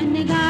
बन गा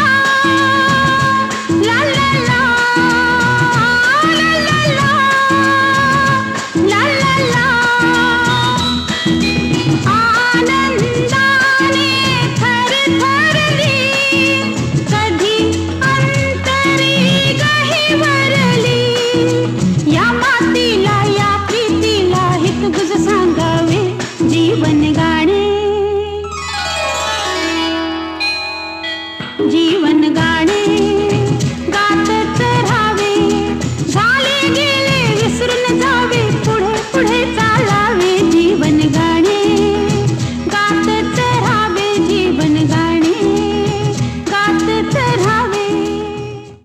प्रीतीला या प्रीतीला हित गुज सांगावे जीवन गाणे. जीवन गाणे.